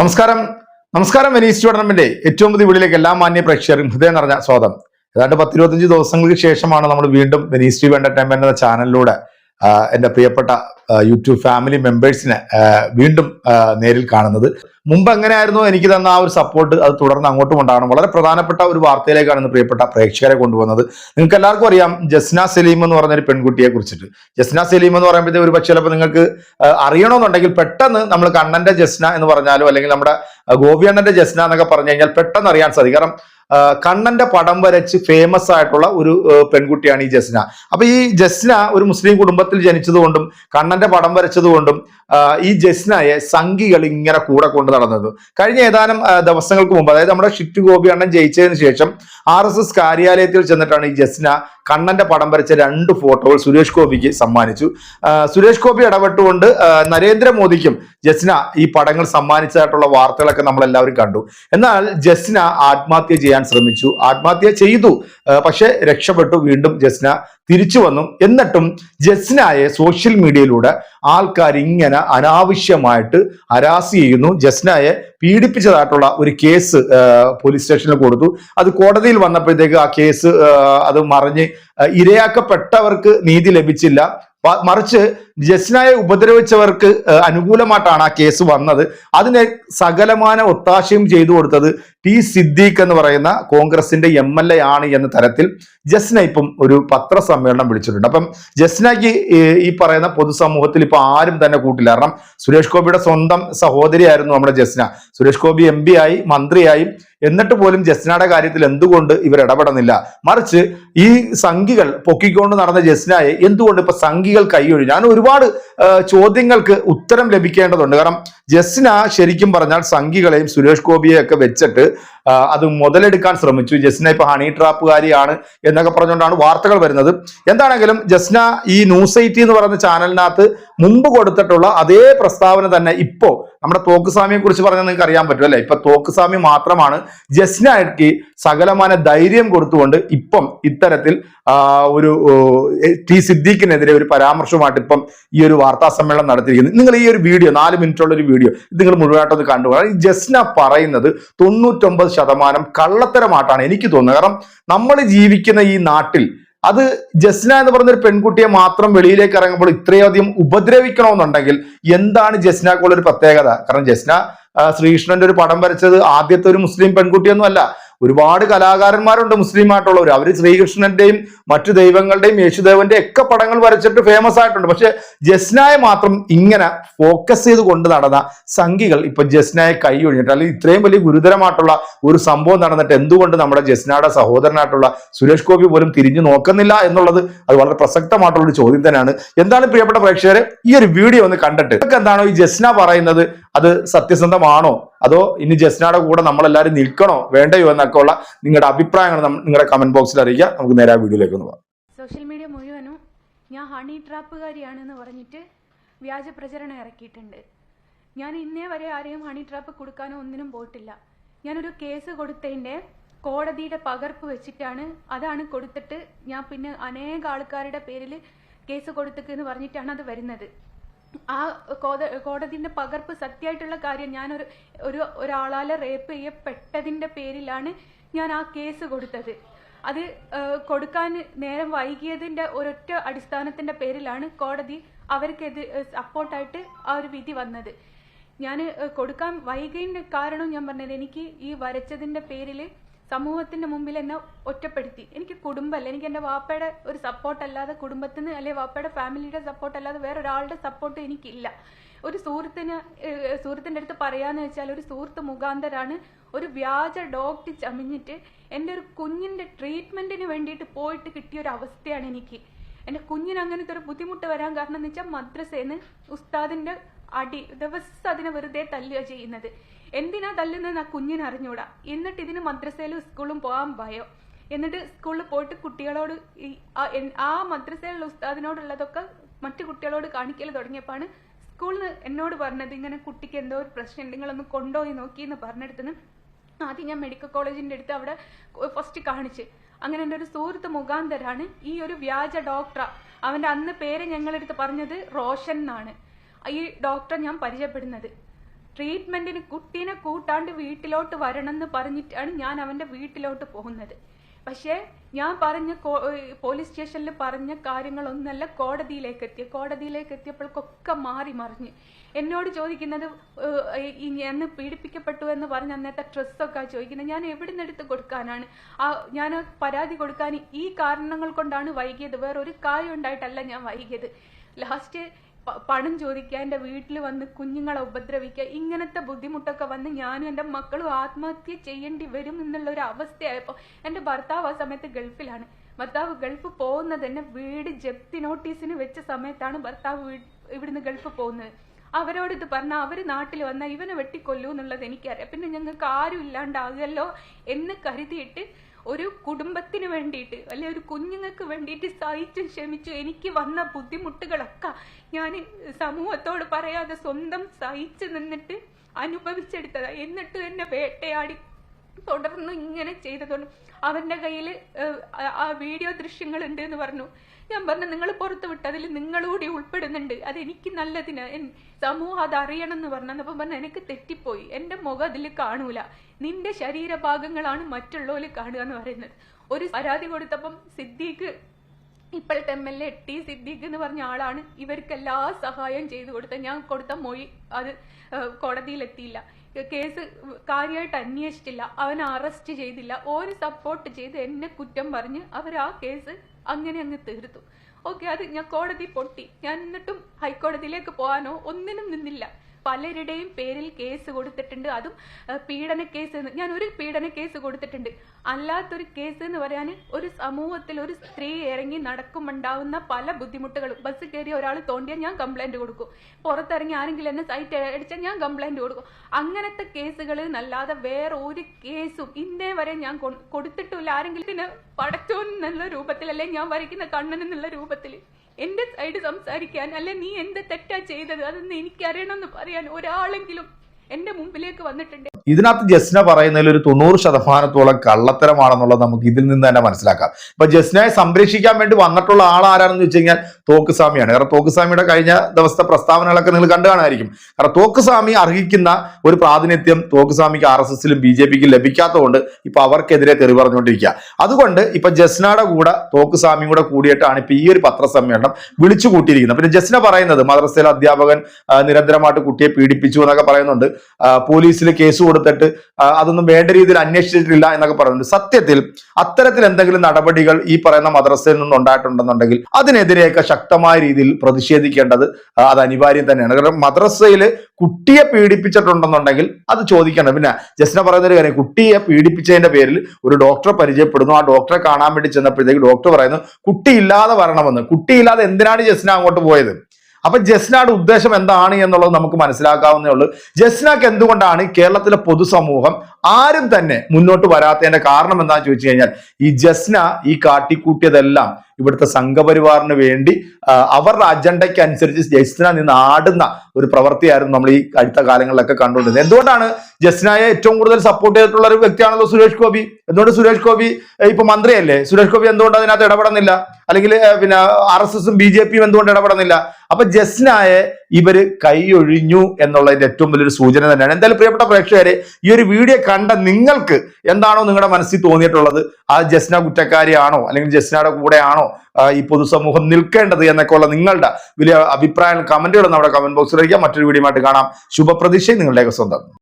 നമസ്കാരം. നമസ്കാരം വെനീസ് ചോടനമ്മിന്റെ ഏറ്റവും പുതിയ വീടിലേക്ക് എല്ലാ മാന്യ പ്രേക്ഷകരും ഹൃദയം നിറഞ്ഞ സ്വാഗതം. ഏതാണ്ട് പത്തിരുപത്തഞ്ച് ദിവസങ്ങൾക്ക് ശേഷമാണ് നമ്മൾ വീണ്ടും വെനീസ് ടി എന്റർടൈൻമെന്റ് എന്ന ചാനലിലൂടെ എന്റെ പ്രിയപ്പെട്ട യൂട്യൂബ് ഫാമിലി മെമ്പേഴ്സിനെ വീണ്ടും നേരിൽ കാണുന്നത്. മുമ്പ് എങ്ങനെയായിരുന്നു എനിക്ക് തന്ന ആ ഒരു സപ്പോർട്ട് അത് തുടർന്ന് അങ്ങോട്ടും ഉണ്ടാകണം. വളരെ പ്രധാനപ്പെട്ട ഒരു വാർത്തയിലേക്കാണ് ഇന്ന് പ്രിയപ്പെട്ട പ്രേക്ഷകരെ കൊണ്ടുവന്നത്. നിങ്ങൾക്ക് എല്ലാവർക്കും അറിയാം ജസ്ന സലീം എന്ന് പറഞ്ഞ ഒരു പെൺകുട്ടിയെ കുറിച്ചിട്ട്. ജസ്ന സലീം എന്ന് പറയുമ്പോഴത്തേക്ക് ഒരു പക്ഷേ ചിലപ്പോൾ നിങ്ങൾക്ക് അറിയണമെന്നുണ്ടെങ്കിൽ പെട്ടെന്ന് നമ്മൾ കണ്ണന്റെ ജസ്ന എന്ന് പറഞ്ഞാലോ അല്ലെങ്കിൽ നമ്മുടെ ഗോപിയണ്ണന്റെ ജസ്ന എന്നൊക്കെ പറഞ്ഞു കഴിഞ്ഞാൽ പെട്ടെന്ന് അറിയാൻ സാധിക്കും. കാരണം കണ്ണന്റെ പടം വരച്ച് ഫേമസ് ആയിട്ടുള്ള ഒരു പെൺകുട്ടിയാണ് ഈ ജസ്ന. അപ്പൊ ഈ ജസ്ന ഒരു മുസ്ലിം കുടുംബത്തിൽ ജനിച്ചതുകൊണ്ടും കണ്ണന്റെ പടം വരച്ചതുകൊണ്ടും ഈ ജസ്നയെ സംഘികൾ ഇങ്ങനെ കൂടെ കൊണ്ട് നടന്നത്. കഴിഞ്ഞ ഏതാനും ദിവസങ്ങൾക്ക് മുമ്പ് അതായത് നമ്മുടെ ഷിറ്റ് ഗോപി അണ്ണൻ ജയിച്ചതിന് ശേഷം ആർ എസ് എസ് കാര്യാലയത്തിൽ ചെന്നിട്ടാണ് ഈ ജസ്ന കണ്ണന്റെ പടം വരച്ച രണ്ട് ഫോട്ടോകൾ സുരേഷ് ഗോപിക്ക് സമ്മാനിച്ചു. സുരേഷ് ഗോപി ഇടപെട്ടുകൊണ്ട് നരേന്ദ്രമോദിക്കും ജസ്ന ഈ പടങ്ങൾ സമ്മാനിച്ചതായിട്ടുള്ള വാർത്തകളൊക്കെ നമ്മൾ എല്ലാവരും കണ്ടു. എന്നാൽ ജസ്ന ആത്മഹത്യ ചെയ്യാൻ ശ്രമിച്ചു. ആത്മഹത്യ ചെയ്തു. പക്ഷെ രക്ഷപ്പെട്ടു. വീണ്ടും ജസ്ന തിരിച്ചു വന്നു. എന്നിട്ടും ജസ്നായെ സോഷ്യൽ മീഡിയയിലൂടെ ആൾക്കാർ ഇങ്ങനെ അനാവശ്യമായിട്ട് ഹരാസ് ചെയ്യുന്നു. ജസ്നായെ പീഡിപ്പിച്ചതായിട്ടുള്ള ഒരു കേസ് പോലീസ് സ്റ്റേഷനിൽ കൊടുത്തു. അത് കോടതിയിൽ വന്നപ്പോഴത്തേക്ക് ആ കേസ് അത് മറിഞ്ഞ് ഇരയാക്കപ്പെട്ടവർക്ക് നീതി ലഭിച്ചില്ല. മറിച്ച് ജസ്നയെ ഉപദ്രവിച്ചവർക്ക് അനുകൂലമായിട്ടാണ് ആ കേസ് വന്നത്. അതിനെ സകലമാന ഒത്താശയും ചെയ്തു കൊടുത്തത് ടി സിദ്ദീഖ് എന്ന് പറയുന്ന കോൺഗ്രസിന്റെ എം എൽ എ ആണ് എന്ന തരത്തിൽ ജസ്ന ഇപ്പം ഒരു പത്രസമ്മേളനം വിളിച്ചിട്ടുണ്ട്. അപ്പം ജസ്നയ്ക്ക് ഈ പറയുന്ന പൊതുസമൂഹത്തിൽ ഇപ്പൊ ആരും തന്നെ കൂട്ടില്ല. കാരണം സുരേഷ് ഗോപിയുടെ സ്വന്തം സഹോദരിയായിരുന്നു നമ്മുടെ ജസ്ന സുരേഷ് ഗോപി എം ആയി മന്ത്രിയായി. എന്നിട്ട് പോലും ജസ്നയുടെ കാര്യത്തിൽ എന്തുകൊണ്ട് ഇവർ ഇടപെടുന്നില്ല? മറിച്ച് ഈ സംഘികൾ പൊക്കിക്കൊണ്ട് നടന്ന ജസ്നയെ എന്തുകൊണ്ട് ഇപ്പൊ സംഘികൾ കൈയൊഴി ഞാൻ ഒരുപാട് ചോദ്യങ്ങൾക്ക് ഉത്തരം ലഭിക്കേണ്ടതുണ്ട്. കാരണം ജസ്ന ശരിക്കും പറഞ്ഞാൽ സംഘികളെയും സുരേഷ് ഗോപിയെ ഒക്കെ വെച്ചിട്ട് അത് മുതലെടുക്കാൻ ശ്രമിച്ചു. ജസ്ന ഇപ്പൊ ഹണി ട്രാപ്പുകാരിയാണ് എന്നൊക്കെ പറഞ്ഞുകൊണ്ടാണ് വാർത്തകൾ വരുന്നത്. എന്താണെങ്കിലും ജസ്ന ഈ ന്യൂസ് എയ്റ്റി എന്ന് പറയുന്ന ചാനലിനകത്ത് മുമ്പ് കൊടുത്തിട്ടുള്ള അതേ പ്രസ്താവന തന്നെ ഇപ്പോ നമ്മുടെ തോക്കുസ്വാമിയെ കുറിച്ച് പറഞ്ഞാൽ നിങ്ങൾക്ക് അറിയാൻ പറ്റും അല്ലെ? ഇപ്പൊ തോക്കുസ്വാമി മാത്രമാണ് ജസ്നയ്ക്ക് സകലമാന ധൈര്യം കൊടുത്തുകൊണ്ട് ഇപ്പം ഇത്തരത്തിൽ ഒരു ടി സിദ്ദീഖിനെതിരെ ഒരു പരാമർശമായിട്ട് ഇപ്പം ഈ ഒരു വാർത്താ സമ്മേളനം നടത്തിയിരിക്കുന്നത് നിങ്ങൾ ഈ ഒരു വീഡിയോ നാല് മിനിറ്റുള്ള ഒരു വീഡിയോ ഇത് നിങ്ങൾ മുഴുവനായിട്ടൊന്ന് കണ്ടുപോകണം ജസ്ന പറയുന്നത് തൊണ്ണൂറ്റൊമ്പത് ശതമാനം കള്ളത്തരമായിട്ടാണ് എനിക്ക് തോന്നുന്നത്. കാരണം നമ്മൾ ജീവിക്കുന്ന ഈ നാട്ടിൽ അത് ജസ്ന എന്ന് പറഞ്ഞ ഒരു പെൺകുട്ടിയെ മാത്രം വെളിയിലേക്ക് ഇറങ്ങുമ്പോൾ ഇത്രയധികം ഉപദ്രവിക്കണമെന്നുണ്ടെങ്കിൽ എന്താണ് ജസ്നക്കുള്ള ഒരു പ്രത്യേകത? കാരണം ജസ്ന ശ്രീകൃഷ്ണന്റെ ഒരു പടം വരച്ചത് ആദ്യത്തെ ഒരു മുസ്ലിം പെൺകുട്ടിയൊന്നും അല്ല ഒരുപാട് കലാകാരന്മാരുണ്ട് മുസ്ലിം ആയിട്ടുള്ളവർ അവർ ശ്രീകൃഷ്ണന്റെയും മറ്റു ദൈവങ്ങളുടെയും യേശുദേവന്റെ ഒക്കെ പടങ്ങൾ വരച്ചിട്ട് ഫേമസ് ആയിട്ടുണ്ട്. പക്ഷെ ജസ്നായെ മാത്രം ഇങ്ങനെ ഫോക്കസ് ചെയ്ത് കൊണ്ട് നടന്ന സംഘികൾ ഇപ്പൊ ജസ്നായെ കൈ ഒഴിഞ്ഞിട്ട് അല്ലെങ്കിൽ ഇത്രയും വലിയ ഗുരുതരമായിട്ടുള്ള ഒരു സംഭവം നടന്നിട്ട് എന്തുകൊണ്ട് നമ്മുടെ ജസ്നയുടെ സഹോദരനായിട്ടുള്ള സുരേഷ് ഗോപി പോലും തിരിഞ്ഞു നോക്കുന്നില്ല എന്നുള്ളത് അത് വളരെ പ്രസക്തമായിട്ടുള്ള ഒരു ചോദ്യം തന്നെയാണ്. എന്താണ് പ്രിയപ്പെട്ട പ്രേക്ഷകരെ? ഈ ഒരു വീഡിയോ ഒന്ന് കണ്ടിട്ട്. എന്താണോ ഈ ജസ്ന പറയുന്നത്? അത് സത്യസന്ധമാണോ? അതോ ഇനി ജസ്നയുടെ കൂടെ നമ്മളെല്ലാവരും നിൽക്കണോ? വേണ്ടയോ എന്നൊക്കെ ഉള്ള നിങ്ങളുടെ അഭിപ്രായങ്ങൾ നിങ്ങളുടെ കമന്റ് ബോക്സിൽ അറിയിക്കുക. നമുക്ക് നേരെ ആ വീഡിയോയിലേക്ക് ഒന്ന് സോഷ്യൽ മീഡിയ മുഴുവനും ഞാൻ ഹണി ട്രാപ്പുകാരിയാണെന്ന് പറഞ്ഞിട്ട് വ്യാജ പ്രചരണം ഇറക്കിയിട്ടുണ്ട്. ഞാൻ ഇന്നേ വരെ ആരെയും ഹണി ട്രാപ്പ് കൊടുക്കാനോ ഒന്നിനും പോയിട്ടില്ല. ഞാനൊരു കേസ് കൊടുത്തതിന്റെ കോടതിയുടെ പകർപ്പ് വെച്ചിട്ടാണ് അതാണ് കൊടുത്തിട്ട് ഞാൻ പിന്നെ അനേക ആൾക്കാരുടെ പേരിൽ കേസ് കൊടുത്തേക്ക് പറഞ്ഞിട്ടാണ് അത് വരുന്നത്. ആ കോട കോടതിന്റെ പകർപ്പ് സത്യമായിട്ടുള്ള കാര്യം ഞാനൊരു ഒരു ഒരാളാൽ റേപ്പ് ചെയ്യപ്പെട്ടതിന്റെ പേരിലാണ് ഞാൻ ആ കേസ് കൊടുത്തത്. അത് കൊടുക്കാൻ നേരം വൈകിയതിന്റെ ഒരൊറ്റ അടിസ്ഥാനത്തിന്റെ പേരിലാണ് കോടതി അവർക്കെതി സപ്പോർട്ടായിട്ട് ആ ഒരു വിധി വന്നത്. ഞാൻ കൊടുക്കാൻ വൈകിയതിന്റെ കാരണം ഞാൻ പറഞ്ഞത് എനിക്ക് ഈ വരച്ചതിന്റെ പേരിൽ സമൂഹത്തിന്റെ മുമ്പിൽ എന്നെ ഒറ്റപ്പെടുത്തി. എനിക്ക് കുടുംബമല്ല. എനിക്ക് എന്റെ വാപ്പയുടെ ഒരു സപ്പോർട്ട് അല്ലാതെ കുടുംബത്തിന് അല്ലെങ്കിൽ വാപ്പയുടെ ഫാമിലിയുടെ സപ്പോർട്ട് അല്ലാതെ വേറെ ഒരാളുടെ സപ്പോർട്ട് എനിക്കില്ല. ഒരു സുഹൃത്തിന് ഏഹ്, സുഹൃത്തിന്റെ അടുത്ത് പറയാന്ന് വെച്ചാൽ ഒരു സുഹൃത്ത് മുഖാന്തരാണ് ഒരു വ്യാജ ഡോക്ടർ ചമിഞ്ഞിട്ട് എന്റെ ഒരു കുഞ്ഞിന്റെ ട്രീറ്റ്മെന്റിന് വേണ്ടിയിട്ട് പോയിട്ട് കിട്ടിയ ഒരു അവസ്ഥയാണ് എനിക്ക്. എന്റെ കുഞ്ഞിന് അങ്ങനത്തെ ഒരു ബുദ്ധിമുട്ട് വരാൻ കാരണം എന്ന് വെച്ചാൽ മദ്രസേന്ന് അടി ദിവസം അതിനെ വെറുതെ തല്ലുക ചെയ്യുന്നത്. എന്തിനാ തല്ലുന്നതെന്ന് ആ കുഞ്ഞിന് അറിഞ്ഞൂടാ. എന്നിട്ട് ഇതിന് മദ്രസയിലും സ്കൂളും പോകാൻ ഭയം? എന്നിട്ട് സ്കൂളിൽ പോയിട്ട് കുട്ടികളോട് ആ- മദ്രസയിലുള്ള ഉസ്താദിനോടുള്ളതൊക്കെ മറ്റു കുട്ടികളോട് കാണിക്കൽ തുടങ്ങിയപ്പോൾ സ്കൂളിൽ എന്നോട് പറഞ്ഞത് ഇങ്ങനെ കുട്ടിക്ക് എന്തോ ഒരു പ്രശ്നം നിങ്ങളൊന്ന് കൊണ്ടുപോയി നോക്കി എന്ന് പറഞ്ഞെടുത്തിന് ആദ്യം ഞാൻ മെഡിക്കൽ കോളേജിന്റെ അടുത്ത് അവിടെ ഫസ്റ്റ് കാണിച്ച്. അങ്ങനെ എന്റെ ഒരു സുഹൃത്ത് മുഖാന്തരാണ് ഈ ഒരു വ്യാജ ഡോക്ടർ അവന്റെ അന്ന് പേര് ഞങ്ങളെടുത്ത് പറഞ്ഞത് റോഷൻ എന്നാണ്. ഈ ഡോക്ടറെ ഞാൻ പരിചയപ്പെടുന്നത്. ട്രീറ്റ്മെന്റിന് കുട്ടീനെ കൂട്ടാണ്ട് വീട്ടിലോട്ട് വരണം എന്ന് പറഞ്ഞിട്ടാണ് ഞാൻ അവന്റെ വീട്ടിലോട്ട് പോകുന്നത്. പക്ഷേ ഞാൻ പറഞ്ഞ പോലീസ് സ്റ്റേഷനിൽ പറഞ്ഞ കാര്യങ്ങളൊന്നല്ല കോടതിയിലേക്ക് എത്തിയ കോടതിയിലേക്ക് എത്തിയപ്പോഴൊക്കെ മാറി മറിഞ്ഞ്. എന്നോട് ചോദിക്കുന്നത് എന്ന് പീഡിപ്പിക്കപ്പെട്ടു എന്ന് പറഞ്ഞ അന്നത്തെ ഡ്രസ്സൊക്കെ ചോദിക്കുന്നത് ഞാൻ എവിടെ നിന്ന് എടുത്ത് കൊടുക്കാനാണ്? ആ ഞാൻ പരാതി കൊടുക്കാൻ ഈ കാരണങ്ങൾ കൊണ്ടാണ് വൈകിയത്. വേറൊരു കാര്യം ഉണ്ടായിട്ടല്ല ഞാൻ വൈകിയത്. ലാസ്റ്റ് പണം ചോദിക്കുക എന്റെ വീട്ടിൽ വന്ന് കുഞ്ഞുങ്ങളെ ഉപദ്രവിക്കുക ഇങ്ങനത്തെ ബുദ്ധിമുട്ടൊക്കെ വന്ന് ഞാനും എന്റെ മക്കളും ആത്മഹത്യ ചെയ്യേണ്ടി വരും എന്നുള്ള ഒരു അവസ്ഥയായപ്പോൾ എന്റെ ഭർത്താവ് ആ സമയത്ത് ഗൾഫിലാണ്. ഭർത്താവ് ഗൾഫ് പോകുന്നത് തന്നെ വീട് ജപ്തി നോട്ടീസിന് വെച്ച സമയത്താണ് ഭർത്താവ് ഇവിടുന്ന് ഗൾഫ് പോകുന്നത്. അവരോട് ഇത് പറഞ്ഞാൽ അവർ നാട്ടിൽ വന്നാൽ ഇവനെ വെട്ടിക്കൊല്ലൂ എന്നുള്ളത് എനിക്കറിയാം. പിന്നെ ഞങ്ങൾക്ക് ആരും ഇല്ലാണ്ടാകുമല്ലോ എന്ന് കരുതിയിട്ട് ഒരു കുടുംബത്തിന് വേണ്ടിയിട്ട് അല്ലെ ഒരു കുഞ്ഞുങ്ങൾക്ക് വേണ്ടിയിട്ട് സഹിച്ചും ക്ഷമിച്ചു എനിക്ക് വന്ന ബുദ്ധിമുട്ടുകളൊക്കെ ഞാൻ സമൂഹത്തോട് പറയാതെ സ്വന്തം സഹിച്ചു നിന്നിട്ട് അനുഭവിച്ചെടുത്തതാ. എന്നിട്ട് എന്നെ വേട്ടയാടി തുടർന്ന് ഇങ്ങനെ ചെയ്തതുകൊണ്ട് അവന്റെ കയ്യിൽ ആ വീഡിയോ ദൃശ്യങ്ങളുണ്ട് എന്ന് പറഞ്ഞു. ഞാൻ പറഞ്ഞു നിങ്ങൾ പുറത്ത് വിട്ട് അതിൽ നിങ്ങളൂടി ഉൾപ്പെടുന്നുണ്ട്. അത് എനിക്ക് നല്ലതിന് സമൂഹം അത് അറിയണം എന്ന് പറഞ്ഞു അപ്പം പറഞ്ഞു എനിക്ക് തെറ്റിപ്പോയി. എന്റെ മുഖം അതിൽ കാണൂല. നിന്റെ ശരീരഭാഗങ്ങളാണ് മറ്റുള്ളവർ കാണുക എന്ന് പറയുന്നത്. ഒരു പരാതി കൊടുത്തപ്പം സിദ്ദീഖ് ഇപ്പോഴത്തെ M L A T Siddique എന്ന് പറഞ്ഞ ആളാണ്. ഇവർക്ക് എല്ലാ സഹായം ചെയ്തു കൊടുത്തത് ഞാൻ കൊടുത്ത മൊഴി അത് കോടതിയിലെത്തിയില്ല. കേസ് കാര്യമായിട്ട് അന്വേഷിച്ചില്ല. അവനെ അറസ്റ്റ് ചെയ്തില്ല. ഒരു സപ്പോർട്ട് ചെയ്ത് എന്നെ കുറ്റം പറഞ്ഞ് അവർ ആ കേസ് അങ്ങനെ അങ്ങ് തീർത്തു. ഓക്കെ അത് ഞാൻ കോടതി പൊട്ടി. ഞാൻ എന്നിട്ടും ഹൈക്കോടതിയിലേക്ക് പോകാനോ ഒന്നിനും നിന്നില്ല. പലരുടെയും പേരിൽ കേസ് കൊടുത്തിട്ടുണ്ട്. അതും പീഡന കേസ് എന്ന്. ഞാൻ ഒരു പീഡന കേസ് കൊടുത്തിട്ടുണ്ട്. അല്ലാത്തൊരു കേസ് എന്ന് പറയാൻ ഒരു സമൂഹത്തിൽ ഒരു സ്ത്രീ ഇറങ്ങി നടക്കുമുണ്ടാവുന്ന പല ബുദ്ധിമുട്ടുകളും. ബസ് കയറി ഒരാൾ തോണ്ടിയാൽ ഞാൻ കംപ്ലൈന്റ് കൊടുക്കും. പുറത്തിറങ്ങി ആരെങ്കിലും എന്നെ സൈറ്റ് അടിച്ചാൽ ഞാൻ കംപ്ലൈന്റ് കൊടുക്കും. അങ്ങനത്തെ കേസുകൾ എന്നല്ലാതെ വേറെ ഒരു കേസും ഇന്നേ വരെ ഞാൻ കൊടുത്തിട്ടില്ല ആരെങ്കിലും പടച്ചോൻ എന്നുള്ള രൂപത്തിൽ അല്ലെങ്കിൽ ഞാൻ വരയ്ക്കുന്ന കണ്ണൻ എന്നുള്ള രൂപത്തിൽ എന്റെ സൈഡ് സംസാരിക്കാൻ അല്ലെ നീ എന്ത് തെറ്റാ ചെയ്തത്? അതൊന്ന് എനിക്കറിയണമെന്ന് പറയാൻ ഒരാളെങ്കിലും എന്റെ മുമ്പിലേക്ക് വന്നിട്ടുണ്ട്. ഇതിനകത്ത് ജസ്ന പറയുന്നതിൽ ഒരു തൊണ്ണൂറ് ശതമാനത്തോളം കള്ളത്തരമാണെന്നുള്ളത് നമുക്ക് ഇതിൽ നിന്ന് തന്നെ മനസ്സിലാക്കാം. ഇപ്പൊ ജസ്നയെ സംരക്ഷിക്കാൻ വേണ്ടി വന്നിട്ടുള്ള ആൾ ആരാണെന്ന് വെച്ച് കഴിഞ്ഞാൽ തോക്കുസ്വാമിയാണ്. കാരണം തോക്കുസ്വാമിയുടെ കഴിഞ്ഞ ദിവസത്തെ പ്രസ്താവനകളൊക്കെ നിങ്ങൾ കണ്ടു കാണായിരിക്കും കാരണം തോക്കുസ്വാമി അർഹിക്കുന്ന ഒരു പ്രാതിനിധ്യം തോക്കുസ്വാമിക്ക് ആർ എസ് എസിലും ബി ജെ പിക്കും ലഭിക്കാത്തതുകൊണ്ട് ഇപ്പൊ അവർക്കെതിരെ തെറി പറഞ്ഞുകൊണ്ടിരിക്കുക. അതുകൊണ്ട് ഇപ്പൊ ജസ്നയുടെ കൂടെ തോക്കുസ്വാമിയും കൂടെ കൂടിയിട്ടാണ് ഇപ്പൊ ഈ ഒരു പത്രസമ്മേളനം വിളിച്ചു കൂട്ടിയിരിക്കുന്നത്. പിന്നെ ജസ്ന പറയുന്നത് മദ്രസയിലെ അധ്യാപകൻ നിരന്തരമായിട്ട് കുട്ടിയെ പീഡിപ്പിച്ചു എന്നൊക്കെ പറയുന്നുണ്ട്. പോലീസിൽ കേസ് കൊടുത്തിട്ട് അതൊന്നും വേണ്ട രീതിയിൽ അന്വേഷിച്ചിട്ടില്ല എന്നൊക്കെ പറയുന്നുണ്ട്. സത്യത്തിൽ അത്തരത്തിൽ എന്തെങ്കിലും നടപടികൾ ഈ പറയുന്ന മദ്രസയിൽ നിന്നുണ്ടായിട്ടുണ്ടെന്നുണ്ടെങ്കിൽ അതിനെതിരെയൊക്കെ ശക്തമായ രീതിയിൽ പ്രതിഷേധിക്കേണ്ടത് അത് അനിവാര്യം തന്നെയാണ്. കാരണം മദ്രസയിൽ കുട്ടിയെ പീഡിപ്പിച്ചിട്ടുണ്ടെന്നുണ്ടെങ്കിൽ അത് ചോദിക്കണം. പിന്നെ ജസ്ന പറയുന്ന ഒരു കാര്യം കുട്ടിയെ പീഡിപ്പിച്ചതിന്റെ പേരിൽ ഒരു ഡോക്ടറെ പരിചയപ്പെടുന്നു. ആ ഡോക്ടറെ കാണാൻ വേണ്ടി ചെന്നപ്പോഴത്തേക്ക് ഡോക്ടർ പറയുന്നു കുട്ടി ഇല്ലാതെ വരണമെന്ന്. കുട്ടിയില്ലാതെ എന്തിനാണ് ജസ്ന അങ്ങോട്ട് പോയത്? അപ്പൊ ജസ്നയുടെ ഉദ്ദേശം എന്താണ് എന്നുള്ളത് നമുക്ക് മനസ്സിലാക്കാവുന്നേ ഉള്ളൂ. ജസ്നക്ക് എന്തുകൊണ്ടാണ് കേരളത്തിലെ പൊതുസമൂഹം ആരും തന്നെ മുന്നോട്ട് വരാത്തതിന്റെ കാരണം എന്താണെന്ന് ചോദിച്ചു കഴിഞ്ഞാൽ ഈ ജസ്ന ഈ കാട്ടിക്കൂട്ടിയതെല്ലാം ഇവിടുത്തെ സംഘപരിവാറിന് വേണ്ടി അവരുടെ അജണ്ടയ്ക്ക് അനുസരിച്ച് ജസ്ന നിന്ന് ആടുന്ന ഒരു പ്രവൃത്തിയായിരുന്നു നമ്മൾ ഈ അടുത്ത കാലങ്ങളിലൊക്കെ കണ്ടുകൊണ്ടിരുന്നത്. എന്തുകൊണ്ടാണ് ജസ്റ്റിനായ ഏറ്റവും കൂടുതൽ സപ്പോർട്ട് ചെയ്തിട്ടുള്ള ഒരു വ്യക്തിയാണല്ലോ സുരേഷ് ഗോപി? എന്തുകൊണ്ട് സുരേഷ് ഗോപി ഇപ്പൊ മന്ത്രിയല്ലേ? സുരേഷ് ഗോപി എന്തുകൊണ്ട് അതിനകത്ത് ഇടപെടുന്നില്ല? അല്ലെങ്കിൽ പിന്നെ ആർ എസ് എസും ബി ജെ പിയും എന്തുകൊണ്ട് ഇടപെടുന്നില്ല? അപ്പൊ ജസ്റ്റിനായ ഇവർ കൈയൊഴിഞ്ഞു എന്നുള്ളതിന്റെ ഏറ്റവും വലിയൊരു സൂചന തന്നെയാണ്. എന്തായാലും പ്രിയപ്പെട്ട പ്രേക്ഷകരെ ഈ ഒരു വീഡിയോ കണ്ട നിങ്ങൾക്ക് എന്താണോ നിങ്ങളുടെ മനസ്സിൽ തോന്നിയിട്ടുള്ളത്? ആ ജസ്ന കുറ്റക്കാരിയാണോ? അല്ലെങ്കിൽ ജസ്നയുടെ കൂടെയാണോ ഈ പൊതുസമൂഹം നിൽക്കേണ്ടത് എന്നൊക്കെയുള്ള നിങ്ങളുടെ വലിയ അഭിപ്രായം കമന്റുകൾ നമ്മുടെ കമന്റ് ബോക്സിൽ അറിയിക്കാം മറ്റൊരു വീഡിയോ കാണാം. ശുഭപ്രതീക്ഷയും നിങ്ങളുടെയൊക്കെ സ്വന്തം.